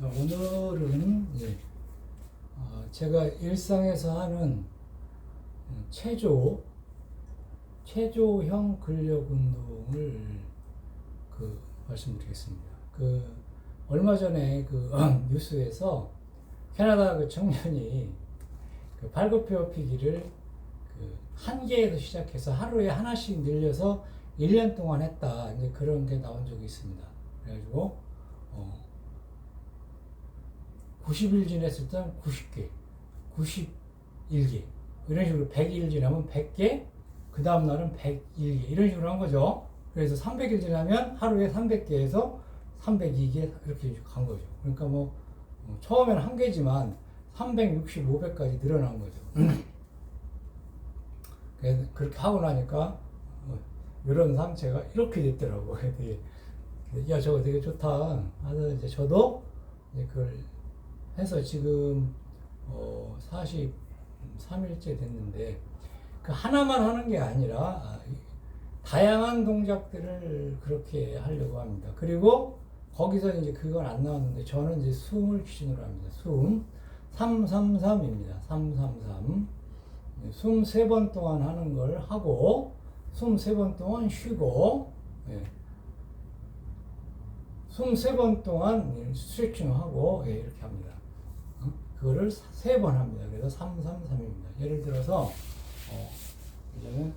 어, 오늘은 이제 어, 제가 일상에서 하는 음, 체조 체조형 근력 운동을 그 말씀드리겠습니다. 그 얼마 전에 그 뉴스에서 캐나다 그 청년이 그 발굽혀 피기를 그 한 개에서 시작해서 하루에 하나씩 늘려서 1년 동안 했다. 이제 그런 게 나온 적이 있습니다. 그래가지고 어 90일 지냈을 땐 90개, 91개 이런 식으로 100일 지나면 100개, 그 다음 날은 101개 이런 식으로 한 거죠. 그래서 300일 지나면 하루에 300개에서 302개 이렇게 간 거죠. 그러니까 뭐 어, 처음에는 한 개지만 365배까지 늘어난 거죠. 그렇게 하고 나니까 어, 이런 상체가 이렇게 됐더라고요. 야 저거 되게 좋다. 하서 이제 저도 이제 그걸 해서 지금 어 43일째 됐는데 그 하나만 하는 게 아니라 아, 이- 다양한 동작들을 그렇게 하려고 합니다. 그리고 거기서 이제 그건 안 나왔는데 저는 이제 숨을 기준으로 합니다. 숨 333입니다. 333. 숨 세 번 동안 하는 걸 하고 숨 세 번 동안 쉬고 예. 숨 세 번 동안 스트레칭 하고 예, 이렇게 합니다. 어? 그거를 세 번 합니다. 그래서 333입니다. 예를 들어서 어, 이제는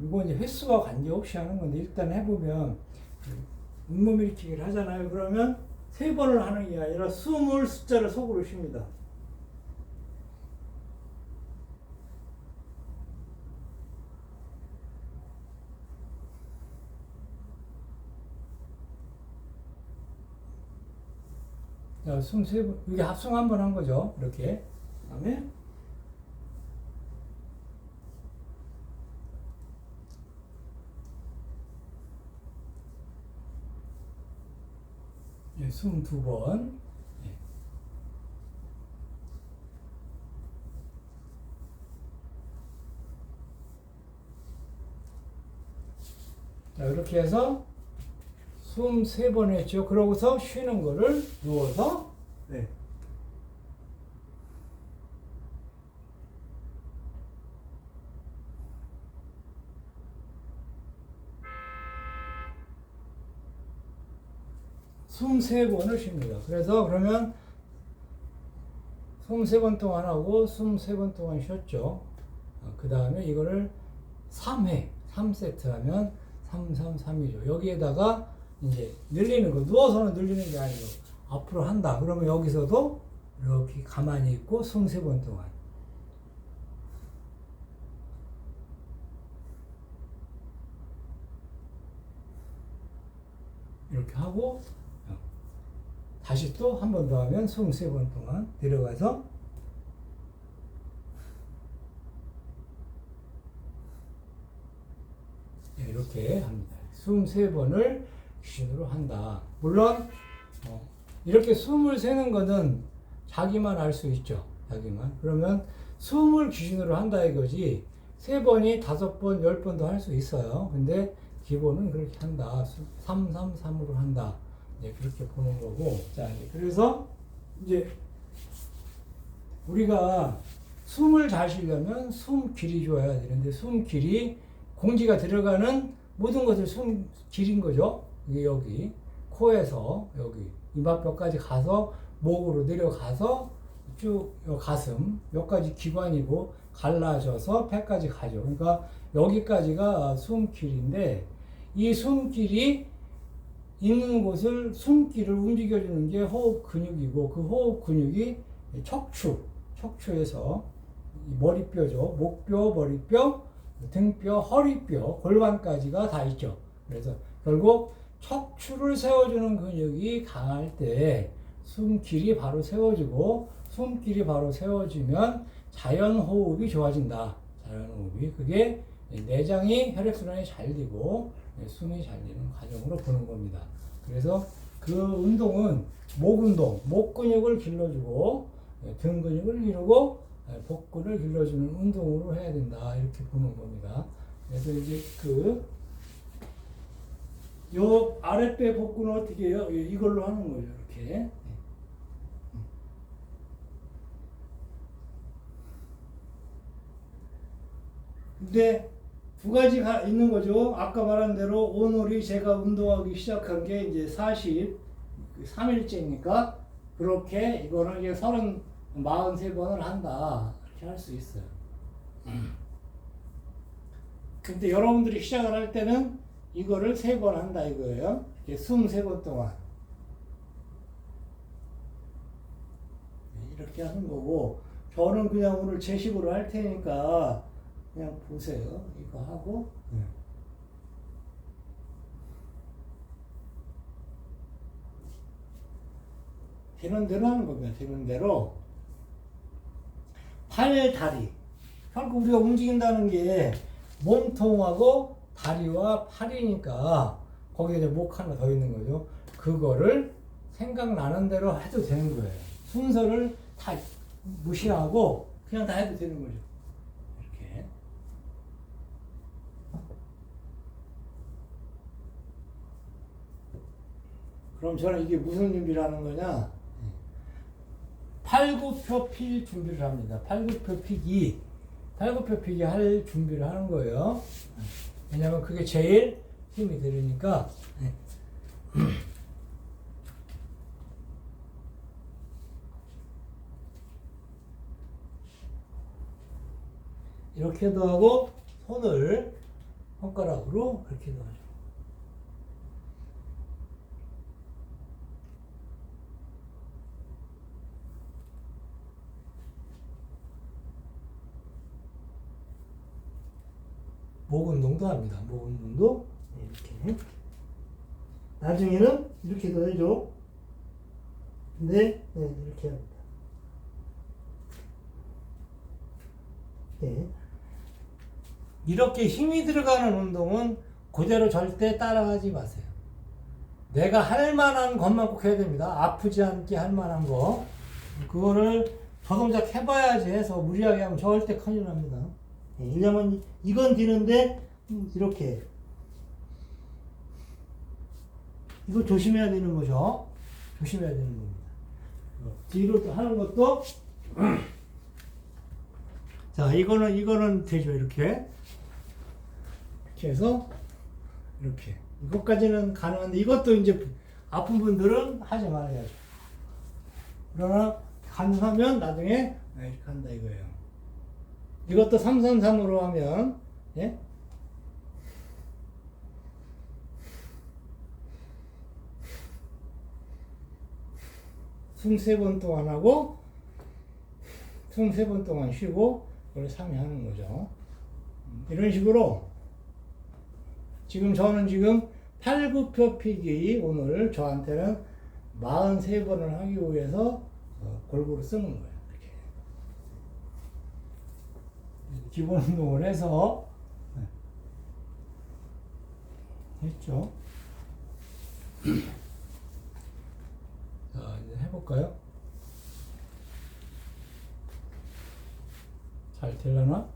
이거 이제 횟수와 관계없이 하는 건데 일단 해보면 그 잇몸 일으키기를 하잖아요. 그러면 세 번을 하는 게 아니라 숨을 숫자를 속으로 쉽니다. 숨세 번, 이게 합성 한번 한 거죠. 이렇게. 그 다음에 예, 숨두 번. 예. 자, 이렇게 해서 숨 세 번 했죠. 그러고서 쉬는 거를 누워서 네. 숨 세 번을 쉽니다. 그래서 그러면 숨 세 번 동안 하고 숨 세 번 동안 쉬었죠. 그 다음에 이거를 3회, 3세트 하면 333이죠. 여기에다가 이제 늘리는 거, 누워서는 늘리는 게 아니고 앞으로 한다. 그러면 여기서도 이렇게 가만히 있고 숨 세 번 동안. 이렇게 하고 어, 다시 또 한 번 더 하면 숨 세 번 동안 내려가서 네, 이렇게 합니다. 숨 세 번을 기준으로 한다. 물론 어, 이렇게 숨을 세는 거는 자기만 알 수 있죠. 자기만. 그러면 숨을 기준으로 한다 이거지. 세 번이 다섯 번, 열 번도 할 수 있어요. 근데 기본은 그렇게 한다. 333으로 한다. 이제 그렇게 보는 거고. 자, 그래서 이제 우리가 숨을 잘 쉬려면 숨 길이 좋아야 되는데 숨 길이 공기가 들어가는 모든 것을 숨 길인 거죠. 여기 코에서 여기 이마뼈까지 가서 목으로 내려가서 쭉요 가슴 여기까지 기관이고 갈라져서 폐까지 가죠. 그러니까 여기까지가 숨길인데 이 숨길이 있는 곳을 숨길을 움직여주는 게 호흡 근육이고 그 호흡 근육이 척추, 척추에서 이 머리뼈죠. 목뼈, 머리뼈, 등뼈, 허리뼈, 골반까지가 다 있죠. 그래서 결국 척추를 세워주는 근육이 강할 때 숨길이 바로 세워지고 숨길이 바로 세워지면 자연 호흡이 좋아진다. 자연 호흡이 그게 내장이 혈액순환이 잘 되고 숨이 잘 되는 과정으로 보는 겁니다. 그래서 그 운동은 목 운동, 목 근육을 길러주고 등 근육을 기르고 복근을 길러주는 운동으로 해야 된다 이렇게 보는 겁니다. 그래서 이제 그 요 아랫배 복근은 어떻게 해요? 예, 이걸로 하는 거죠. 이렇게. 근데 두 가지가 있는 거죠. 아까 말한 대로 오늘이 제가 운동하기 시작한 게 이제 40, 3일째니까 그렇게 이거는 이제 30, 43번을 한다. 이렇게 할 수 있어요. 근데 여러분들이 시작을 할 때는 이거를 세 번 한다 이거예요. 이게 23번 동안. 네, 이렇게 하는 거고, 저는 그냥 오늘 제 식으로 할 테니까 그냥 보세요. 이거 하고. 네. 되는 대로 하는 겁니다. 되는 대로. 팔, 다리. 결국 우리가 움직인다는 게 몸통하고 다리와 팔이니까 거기에 이제 목 하나 더 있는 거죠. 그거를 생각나는 대로 해도 되는 거예요. 순서를 다 무시하고 그냥 다 해도 되는 거죠. 이렇게. 그럼 저는 이게 무슨 준비를 하는 거냐? 팔굽혀 필 준비를 합니다. 팔굽혀펴기. 팔굽혀펴기 할 준비를 하는 거예요. 왜냐면 그게 제일 힘이 들으니까. 네. 이렇게도 하고 손을 손가락으로 이렇게도 하죠. 목 운동도 합니다. 목 운동도 네, 이렇게. 나중에는 해줘. 근데 네, 이렇게 합니다. 네. 이렇게 힘이 들어가는 운동은 그대로 절대 따라하지 마세요. 내가 할 만한 것만 꼭 해야 됩니다. 아프지 않게 할 만한 거. 그거를 저 동작 해봐야지 해서 무리하게 하면 절대 큰일 납니다. 네, 왜냐면 이건 되는데 음, 이렇게 이거 조심해야 되는 거죠. 조심해야 되는 겁니다. 어, 뒤로 또 하는 것도 자 이거는 이거는 되죠 이렇게 이렇게 해서 이렇게 이것까지는 가능한데 이것도 이제 아픈 분들은 하지 말아야죠. 그러나 가능하면 나중에 이렇게 한다 이거예요. 이것도 333으로 하면 예? 숨세 번 동안 하고 숨세 번 동안 쉬고 그걸 3회 하는 거죠. 이런 식으로 지금 저는 지금 팔굽혀 펴기 오늘 저한테는 43번을 하기 위해서 어, 골고루 쓰는 거예요. 이렇게. 기본 운동을 해서 네. 했죠. 자, 이제 해볼까요? 잘 되려나?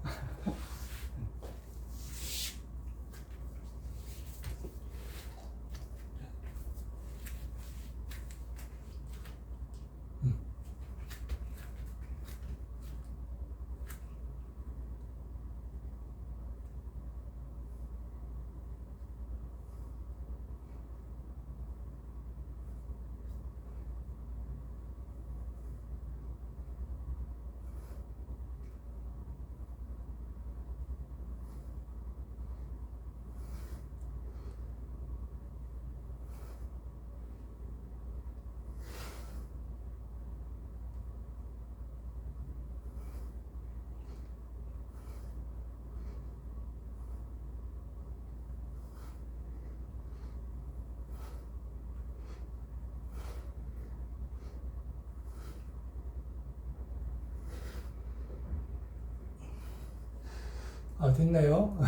아, 됐나요?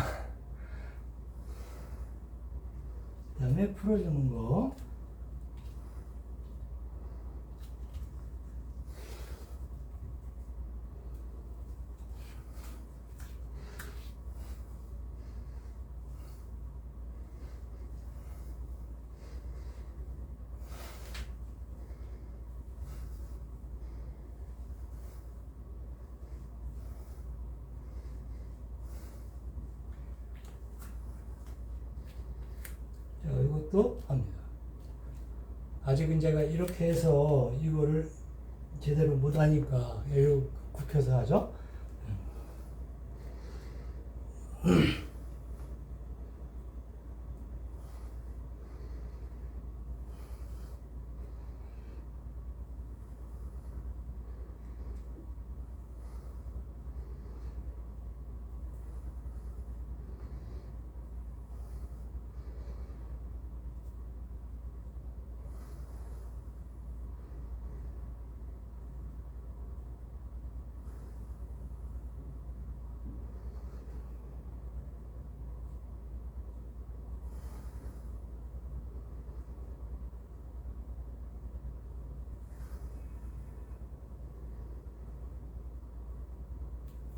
그 다음에 풀어주는 거. 것도 합니다. 아직은 제가 이렇게 해서 이거를 제대로 못하니까 굽혀서 하죠.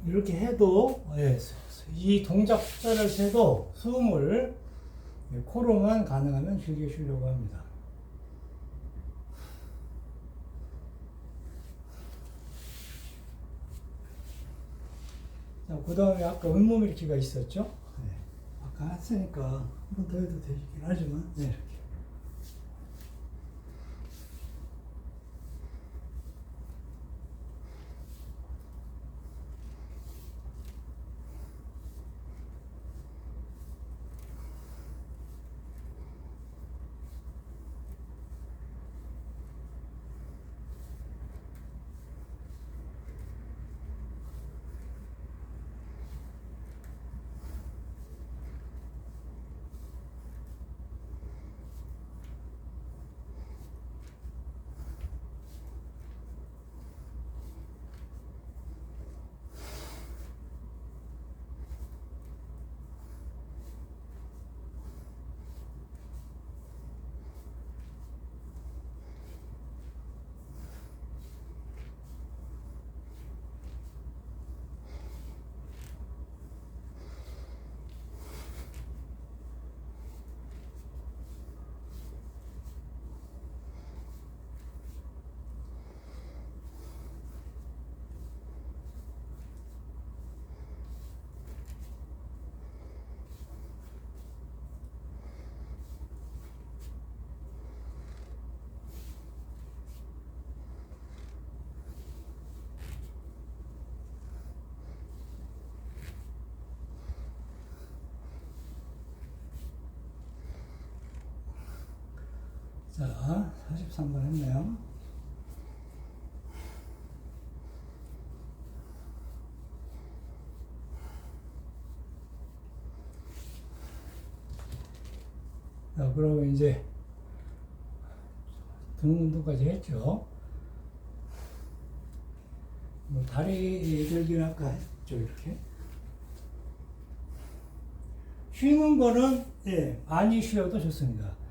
이렇게 해도 예, 이 동작 숫자를 세도 숨을 코로만 가능하면 길게 쉬려고 합니다. 자, 그 다음에 아까 음모밀기가 있었죠? 네. 아까 했으니까 한 번 더 해도 되긴 하지만 네, 자, 43번 했네요. 자, 그러면 이제 등 운동까지 했죠. 뭐 다리 들기는 아까 했죠, 이렇게. 쉬는 거는 예, 많이 쉬어도 좋습니다.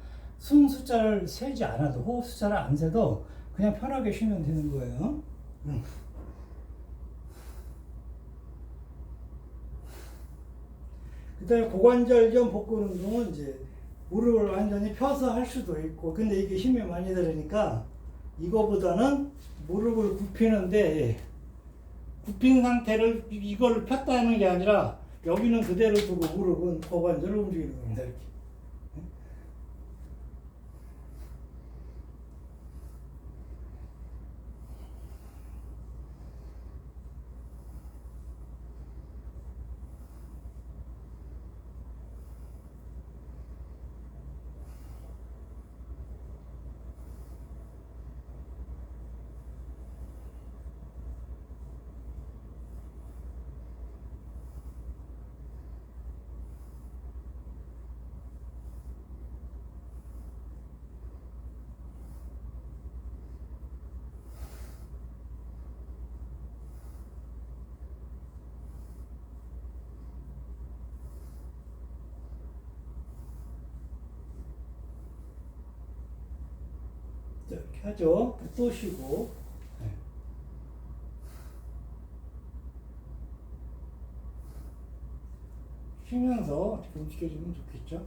숨 숫자를 세지 않아도 호흡 숫자를 안 세도 그냥 편하게 쉬면 되는 거예요. 음. 그다음에 고관절염 복근 운동은 이제 무릎을 완전히 펴서 할 수도 있고 근데 이게 힘이 많이 들으니까 이거보다는 무릎을 굽히는데 굽힌 상태를 이걸 폈다는 게 아니라 여기는 그대로 두고 무릎은 고관절을 움직이는 겁니다 이렇게. 하죠. 또 쉬고. 네. 쉬면서 움직여주면 좋겠죠.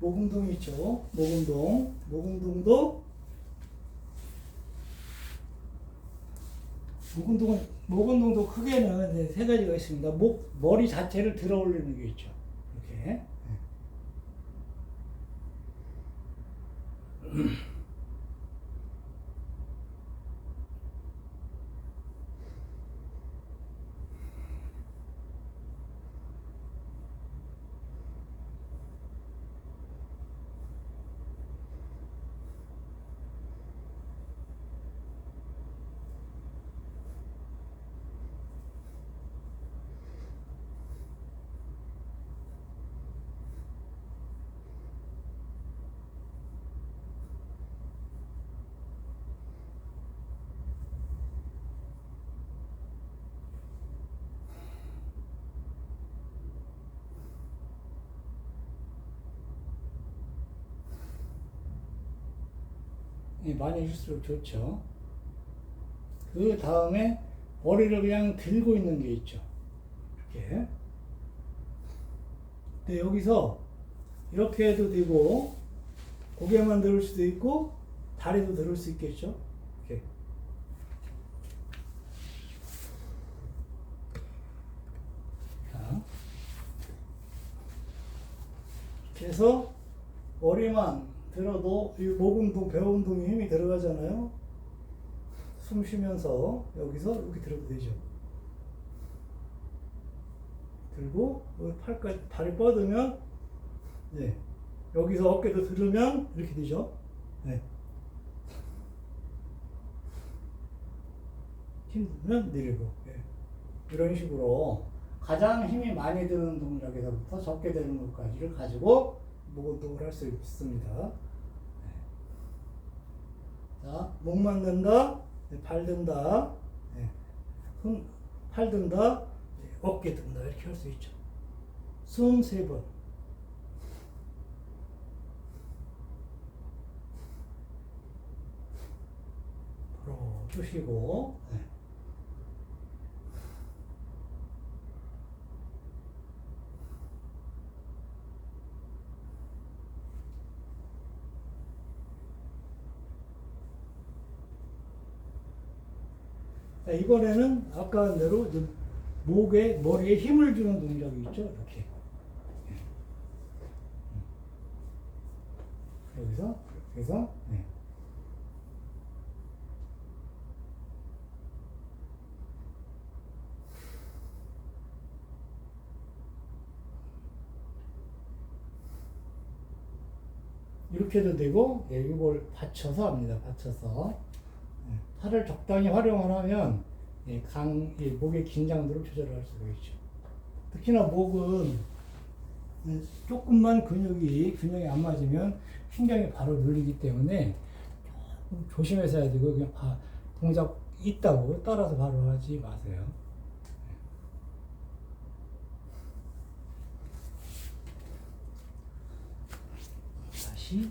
목운동 있죠. 목운동. 목운동도 목운동은 목운동도 크게는 이제 세 가지가 있습니다. 목 머리 자체를 들어 올리는 게 있죠. 이렇게. 많이 해줄수록 좋죠. 그 다음에 머리를 그냥 들고 있는 게 있죠. 이렇게. 근데 여기서 이렇게 해도 되고 고개만 들을 수도 있고 다리도 들을 수 있겠죠. 이렇게. 자. 이렇게 해서 머리만 들어도 이 목 운동, 배 운동에 힘이 들어가잖아요. 숨 쉬면서 여기서 이렇게 들어도 되죠. 들고 팔까지 다리 뻗으면 네. 여기서 어깨도 들으면 이렇게 되죠. 네. 힘들면 내리고 예. 이런 식으로 가장 힘이 많이 드는 동작에서부터 적게 되는 것까지를 가지고 목 운동을 할 수 있습니다. 네. 자, 목만 든다, 네, 발 든다, 네. 손, 팔 든다, 네, 어깨 든다 이렇게 할 수 있죠. 숨 세 번. 쉬시고. 네. 이번에는 아까 한 대로 목에 머리에 힘을 주는 동작이 있죠. 이렇게 여기서 그래서 네. 이렇게 해도 되고 예, 이걸 받쳐서 합니다. 받쳐서 예, 팔을 적당히 활용을 하면 예, 강, 예, 목의 긴장도를 조절할 수가 있죠. 특히나 목은 예, 조금만 근육이 균형이 안 맞으면 신경이 바로 눌리기 때문에 조심해서 해야 되고 그냥 바, 동작 있다고 따라서 바로 하지 마세요. 다시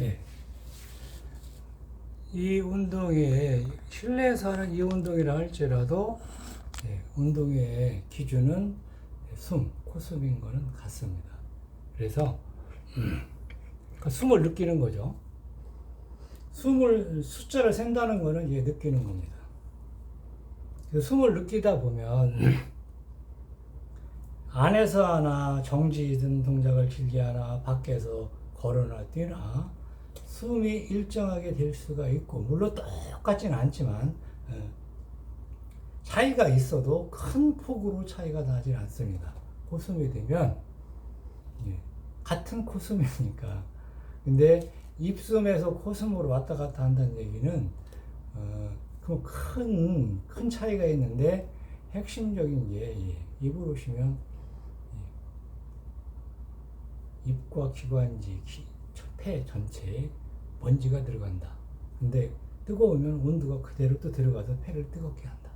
예. 이 운동에 실내에서 하는 이 운동이라 할지라도 예, 운동의 기준은 숨, 코숨인 거는 같습니다. 그래서 그 숨을 느끼는 거죠. 숨을 숫자를 센다는 거는 이제 느끼는 겁니다. 그 숨을 느끼다 보면 안에서 하나 정지된 동작을 길게 하나 밖에서 걸어나 뛰나 숨이 일정하게 될 수가 있고 물론 똑같지는 않지만 어, 차이가 있어도 큰 폭으로 차이가 나지 않습니다. 코숨이 되면 예, 같은 코숨이니까 근데 입숨에서 코숨으로 왔다 갔다 한다는 얘기는 어, 그큰 큰 차이가 있는데 핵심적인 게 예, 입으로 예, 입과 기관지, 기, 폐 전체에 먼지가 들어간다. 근데 뜨거우면 온도가 그대로 또 들어가서 폐를 뜨겁게 한다.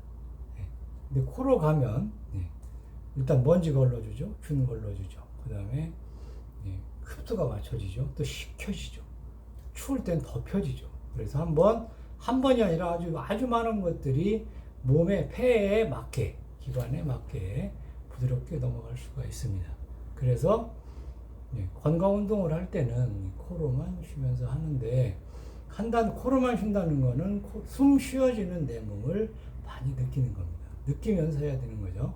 예. 근데 코로 가면 예, 일단 먼지 걸러주죠. 균 걸러주죠. 그 다음에 예, 흡수가 맞춰지죠. 또 식혀지죠. 추울 땐 덮여지죠. 그래서 한번 한 번이 아니라 아주 아주 많은 것들이 몸의 폐에 맞게 기관에 맞게 부드럽게 넘어갈 수가 있습니다. 그래서 예, 건강 운동을 할 때는 코로만 쉬면서 하는데 한단 코로만 쉰다는 거는 코, 숨 쉬어지는 내 몸을 많이 느끼는 겁니다. 느끼면서 해야 되는 거죠.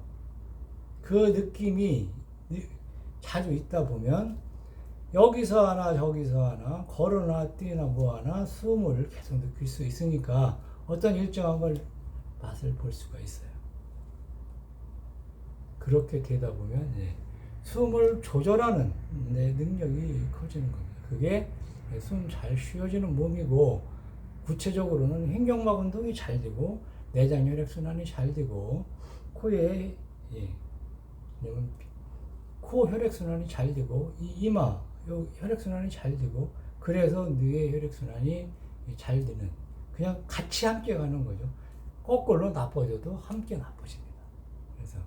그 느낌이 자주 있다 보면 여기서 하나 저기서 하나 걸어나 뛰나 뭐 하나 숨을 계속 느낄 수 있으니까 어떤 일정한 걸 맛을 볼 수가 있어요. 그렇게 되다 보면 예, 숨을 조절하는 내 능력이 커지는 겁니다. 그게 숨 잘 쉬어지는 몸이고 구체적으로는 횡격막 운동이 잘 되고 내장 혈액 순환이 잘 되고 코에 예, 코 혈액 순환이 잘 되고 이 이마 혈액 순환이 잘 되고 그래서 뇌의 혈액 순환이 잘 되는 그냥 같이 함께 가는 거죠. 거꾸로 나빠져도 함께 나빠집니다. 그래서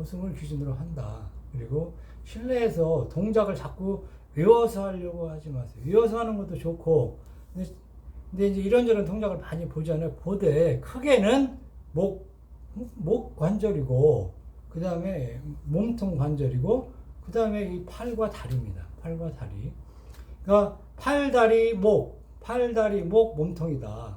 고승을 기준으로 한다. 그리고 실내에서 동작을 자꾸 외워서 하려고 하지 마세요. 외워서 하는 것도 좋고, 근데, 근데 이제 이런저런 동작을 많이 보잖아요. 보되 크게는 목, 목 관절이고, 그 다음에 몸통 관절이고, 그 다음에 이 팔과 다리입니다. 팔과 다리. 그러니까 팔, 다리, 목, 팔, 다리, 목, 몸통이다.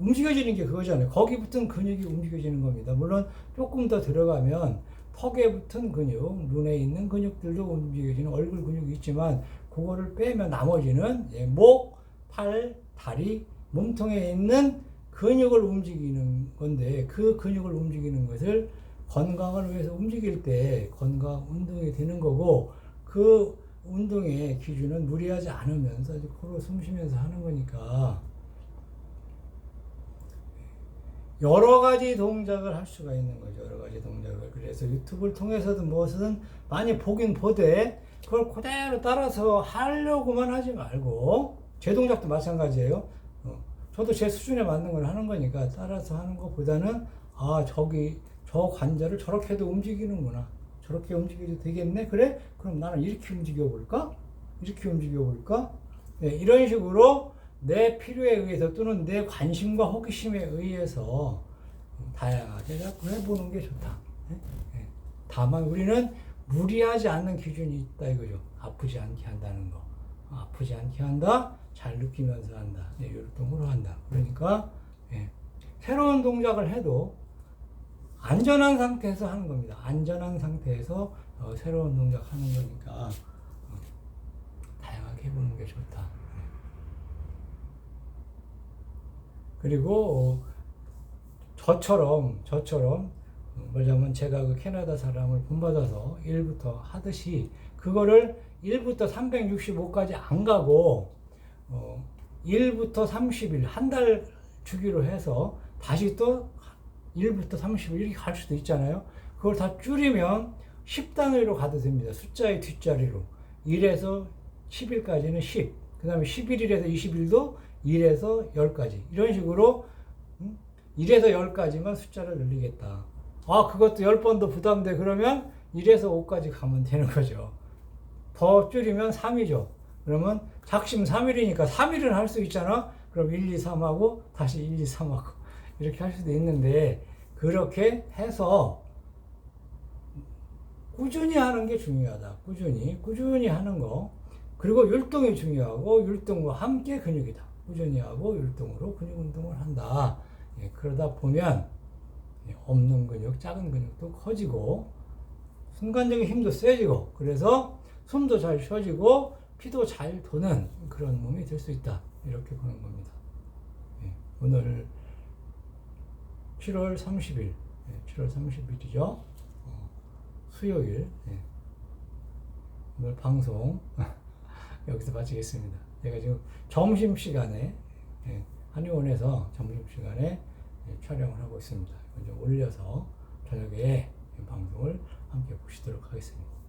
어? 움직여지는 게 그거잖아요. 거기 붙은 근육이 움직여지는 겁니다. 물론 조금 더 들어가면 턱에 붙은 근육, 눈에 있는 근육들도 움직여지는 얼굴 근육이 있지만 그거를 빼면 나머지는 예, 목, 팔, 다리, 몸통에 있는 근육을 움직이는 건데 그 근육을 움직이는 것을 건강을 위해서 움직일 때 건강 운동이 되는 거고 그 운동의 기준은 무리하지 않으면서 코로 숨 쉬면서 하는 거니까 여러 가지 동작을 할 수가 있는 거죠. 여러 가지 동작을. 그래서 유튜브를 통해서든 무엇이든 많이 보긴 보되 그걸 그대로 따라서 하려고만 하지 말고 제 동작도 마찬가지예요. 어, 저도 제 수준에 맞는 걸 하는 거니까 따라서 하는 것보다는 아 저기 저 관절을 저렇게도 움직이는구나. 저렇게 움직여도 되겠네. 그래? 그럼 나는 이렇게 움직여 볼까? 이렇게 움직여 볼까? 네, 이런 식으로 내 필요에 의해서 또는 내 관심과 호기심에 의해서 다양하게 자꾸 해보는 게 좋다. 네? 네. 다만 우리는 무리하지 않는 기준이 있다 이거죠. 아프지 않게 한다는 거. 아프지 않게 한다. 잘 느끼면서 한다. 네, 율동으로 한다. 그러니까 네. 새로운 동작을 해도 안전한 상태에서 하는 겁니다. 안전한 상태에서 어, 새로운 동작 하는 거니까 어, 다양하게 해보는 게 좋다. 네. 그리고 어, 저처럼 저처럼 뭐냐면 제가 그 캐나다 사람을 본받아서 1부터 하듯이 그거를 1부터 365까지 안 가고 어 1부터 30일 한 달 주기로 해서 다시 또 1부터 30일 이렇게 갈 수도 있잖아요. 그걸 다 줄이면 10단위로 가도 됩니다. 숫자의 뒷자리로. 1에서 10일까지는 10. 그 다음에 11일에서 20일도 1에서 10까지. 이런 식으로 1에서 10까지만 숫자를 늘리겠다. 아, 그것도 10번도 부담돼. 그러면 1에서 5까지 가면 되는 거죠. 더 줄이면 3이죠. 그러면 작심 3일이니까 3일은 할 수 있잖아. 그럼 1, 2, 3하고 다시 1, 2, 3하고 이렇게 할 수도 있는데 그렇게 해서 꾸준히 하는 게 중요하다. 꾸준히 꾸준히 하는 거. 그리고 율동이 중요하고 율동과 함께 근육이다. 꾸준히 하고 율동으로 근육 운동을 한다. 예, 그러다 보면 예, 없는 근육, 작은 근육도 커지고 순간적인 힘도 세지고 그래서 숨도 잘 쉬어지고 피도 잘 도는 그런 몸이 될 수 있다. 이렇게 보는 겁니다. 예, 오늘 7월 30일, 예, 7월 30일이죠. 수요일. 예. 오늘 방송 여기서 마치겠습니다. 제가 지금 점심 시간에 예, 한의원에서 점심 시간에 예, 촬영을 하고 있습니다. 좀 올려서 저녁에 이 방송을 함께 보시도록 하겠습니다.